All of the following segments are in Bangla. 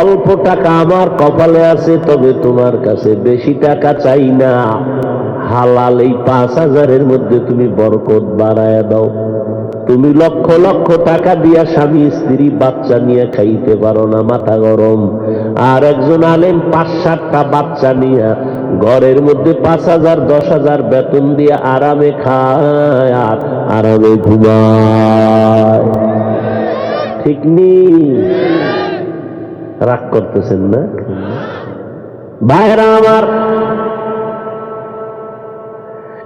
অল্প টাকা আমার কপালে আছে, তবে তোমার কাছে বেশি টাকা চাই না। হালাল এই পাঁচ হাজারের মধ্যে তুমি বরকত বাড়ায় দাও। তুমি লক্ষ লক্ষ টাকা দিয়া স্বামী, স্ত্রী, বাচ্চা নিয়ে খাইতে পারো না, মাথা গরম। আর একজন আলেম পাঁচ সাতটা বাচ্চা নিয়ে ঘরের মধ্যে পাঁচ হাজার, দশ হাজার বেতন দিয়ে আরামে খায় আর আরামে ঘুমায়। ঠিক নেই রাগ করতেছেন না? ভাইরা আমার।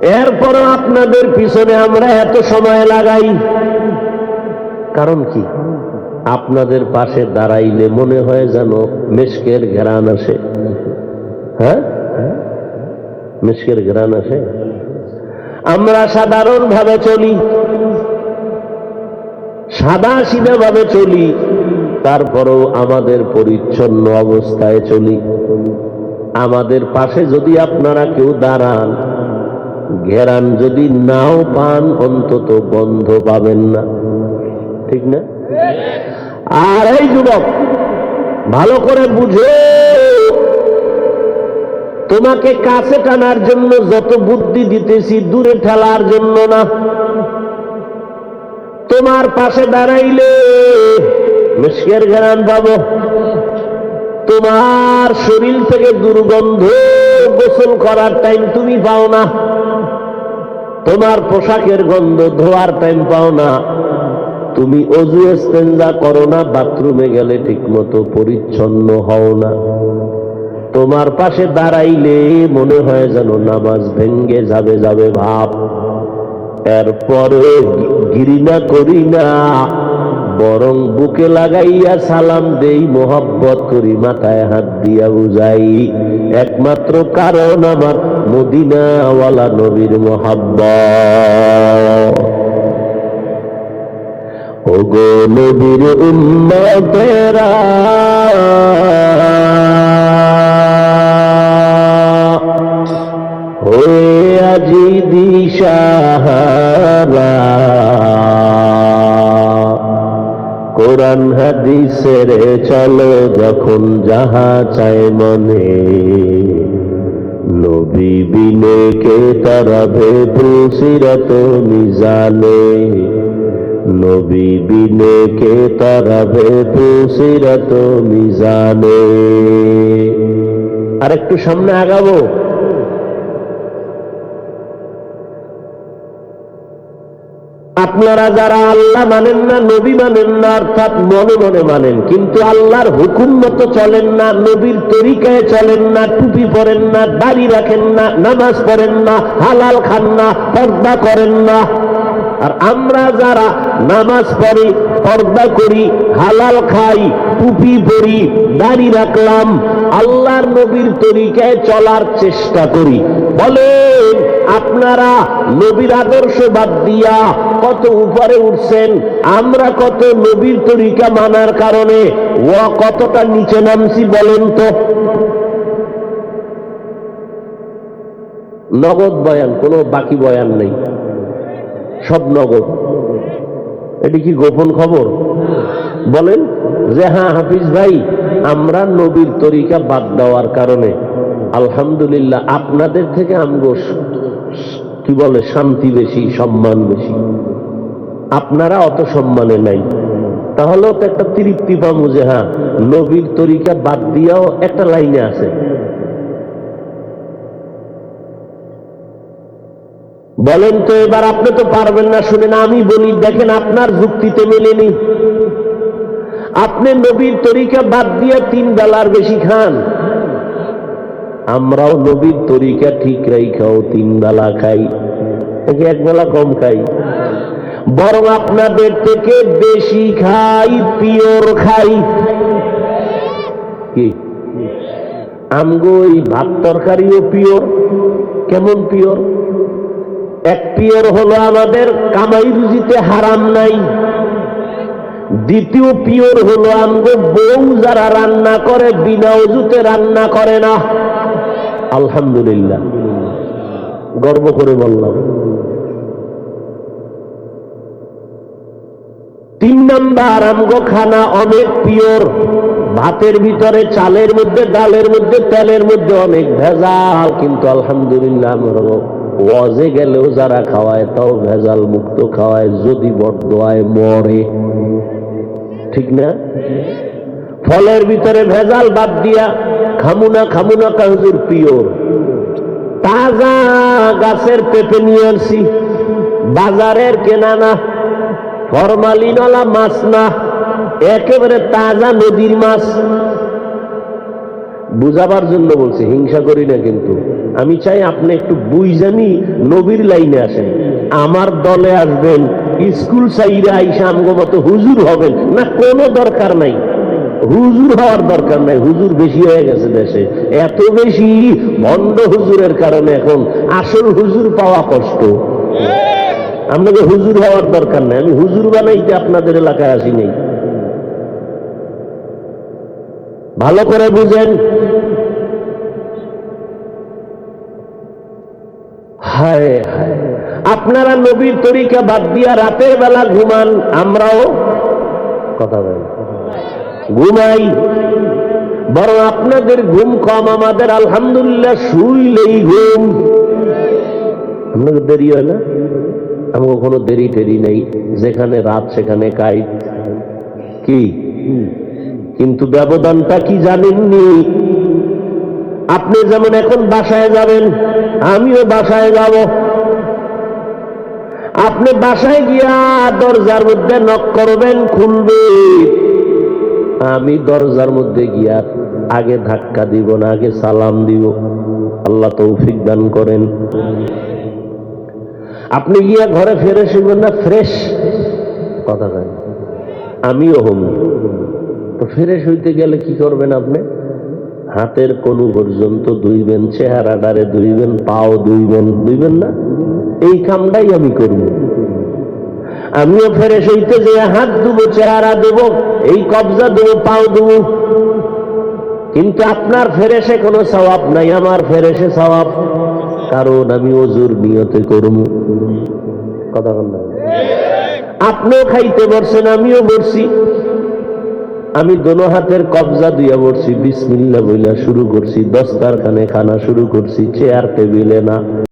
এরপরও আপনাদের পিছনে আমরা এত সময় লাগাই। কারণ কি? আপনাদের পাশে দাঁড়াইলে মনে হয় যেন মেশকের ঘেরান আসে। হ্যাঁ? মেশকের ঘেরান আসে। আমরা সাধারণভাবে চলি। সাদা সিধা ভাবে চলি, তারপরেও আমাদের পরিচ্ছন্ন অবস্থায় চলি। আমাদের পাশে যদি আপনারা কেউ দাঁড়ান, ঘেরান যদি নাও পান, অন্তত বন্ধ পাবেন না। ঠিক না? আর এই যুবক, ভালো করে বুঝে। তোমাকে কাছে টানার জন্য যত বুদ্ধি দিতেছি, দূরে ঠেলার জন্য না। তোমার পাশে দাঁড়াইলে মুশকের ঘেরান পাবো। তোমার শরীর থেকে দুর্গন্ধ গোসল করার টাইম তুমি পাও না। তোমার পোশাকের গন্ধ ধোয়ার টাইম পাও না। তুমি অজু এস্তেঞ্জা করো না, বাথরুমে গেলে ঠিক মতো পরিচ্ছন্ন হও না। তোমার পাশে দাঁড়াইলে মনে হয় যেন নামাজ ভেঙ্গে যাবে যাবে ভাব। এরপরে গিরিনা করি না। বরং বুকে লাগাইয়া সালাম দেই, মোহব্বত করি, মাথায় হাত দিয়া বুঝাই। একমাত্র কারণ আমার মদিনাওয়ালা নবীর মোহাব্বত। ওগো নবীর উম্মতেরা। হয়ে আজি দিশাহারা। কোরআন হাদিসের চলো যখন যাহা চায় মনে। নবী বিনে কে তারাবে পুসিরত মিজানে। নবী বিনে কে তারাবে পুসিরত মিজানে। আর একটু সামনে আগাবো। আপনারা যারা আল্লাহ মানেন না, নবী মানেন না, অর্থাৎ মনে মনে মানেন, কিন্তু আল্লাহর হুকুম মতো চলেন না, নবীর তরিকায় চলেন না, টুপি পরেন না, দাড়ি রাখেন না, নামাজ পড়েন না, হালাল খান না, পর্দা করেন না। আর আমরা যারা নামাজ পড়ি, পর্দা করি, হালাল খাই, টুপি পরি, দাড়ি রাখলাম, আল্লাহর নবীর তরিকায় চলার চেষ্টা করি। বলেন, আপনারা নবীর আদর্শ বাদ দিয়া কত উপরে উঠছেন? আমরা কত নবীর তরিকা মানার কারণে ও কতটা নিচে নামছি বলেন তো? নগদ বয়ান, কোনো বাকি বয়ান নেই। সব নগদ এটি কি গোপন খবর? বলেন যে হ্যাঁ হাফিজ ভাই, আমরা নবীর তরিকা বাদ দেওয়ার কারণে, আলহামদুলিল্লাহ আপনাদের থেকে আমগো কি বলে, শান্তি বেশি, সম্মান বেশি। আপনারা অত সম্মানে নাই। তাহলেও তো একটা তৃপ্তি পাবো যে হ্যাঁ নবীর তরিকা বাদ দিয়াও একটা লাইনে আছে। বলেন তো, এবার আপনি তো পারবেন না, শুনেন, আমি বলি, দেখেন, আপনার যুক্তিতে মেলেনি আপনি নবীর তরিকা বাদ দিয়ে তিন বেলার বেশি খান। আমরাও নবীর তরিকা ঠিক রাইখাও, তিন বেলা খাই। এক বেলা কম খাই। বরং আপনাদের থেকে বেশি খাই, পিওর খাই। আমগো এই ভাত তরকারিও পিওর? কেমন পিওর? এক পিওর হলো আমাদের কামাই রুজিতে হারাম নাই। দ্বিতীয় পিওর হলো আমগো বউ যারা রান্না করে, বিনা অজুতে রান্না করে না। আলহামদুলিল্লাহ। গর্ব করে বললাম। তিন নাম্বার, আমগো খানা অনেক পিওর ভাতের ভিতরে, চালের মধ্যে, ডালের মধ্যে, তেলের মধ্যে অনেক ভেজাল, কিন্তু আলহামদুলিল্লাহ আমরা ওয়াজে গেলেও যারা খাওয়ায় তাও ভেজাল মুক্ত খাওয়ায়, যদি বর্দোয়ায় মরে। ঠিক না? ফলের ভিতরে ভেজাল বাদ দিয়া খামুনা খামুনা কাহুজুর পিওর তাজা গাছের পেঁপে নিয়ে আনছি, বাজারের কেনা না, ফরমালিনওয়ালা মাছ না, একেবারে তাজা নদীর মাছ। বুঝাবার জন্য বলছি, হিংসা করি না কিন্তু। আমি চাই আপনি একটু বুঝানি নবীর লাইনে আসেন। আমার দলে আসবেন, স্কুল সাইরে আইসা আমগো মতো হুজুর হবেন। না, কোনো দরকার নাই। হুজুর হওয়ার দরকার নাই, হুজুর বেশি হয়ে গেছে দেশে। এত বেশি ভণ্ড হুজুরের কারণে এখন আসল হুজুর পাওয়া কষ্ট। আপনাকে হুজুর হওয়ার দরকার নাই। আমি হুজুর বানাইতে আপনাদের এলাকায় আসি নাই। ভালো করে বুঝেন। হায় আপনারা নবীর তরিকা বাদ দিয়া রাতের বেলা ঘুমান, আমরাও কথা বলেন। ঘুমাই। বরং আপনাদের ঘুম কম, আমাদের আলহামদুলিল্লাহ শুইলেই ঘুম। আপনাদের দেরি হয় না? আমি কখনো দেরি টেরি নেই। যেখানে রাত, সেখানে কাই কি? কিন্তু ব্যবধানটা কি জানেননি? আপনি যেমন এখন বাসায় যাবেন, আমিও বাসায় যাব। আপনি বাসায় গিয়া দরজার মধ্যে নক করবেন, খুলবে। আমি দরজার মধ্যে গিয়া আগে ধাক্কা দিব না, আগে সালাম দিব। আল্লাহ তৌফিক দান করেন। আপনি গিয়া ঘরে ফেরে শুনবেন না, ফ্রেশ। কথা আমিও হম। তো ফ্রেশ হইতে গেলে কি করবেন আপনি? হাতের কোন পর্যন্ত ধুইবেন চেহারাটারে ধুইবেন, পাও ধুইবেন ধুইবেন না? এই কামটাই আমি করব আমিও ফেরেশ হইতে যে হাত দেবো চেহারা দেব এই কবজা দেবো পাও দেবো কিন্তু আপনার ফেরেশে কোনো সওয়াব নাই, আমার ফেরেশে সওয়াব। কারণ আমি ওজুর নিয়তে করব। কথা বললাম আপনিও খাইতে বসছেন, আমিও বসছি। আমি দোনো হাতের কবজা দিয়া পড়ছি বিসমিল্লা বইলা শুরু করছি দস্তার দস্তারখানে খানা শুরু করছি, চেয়ার টেবিলে না।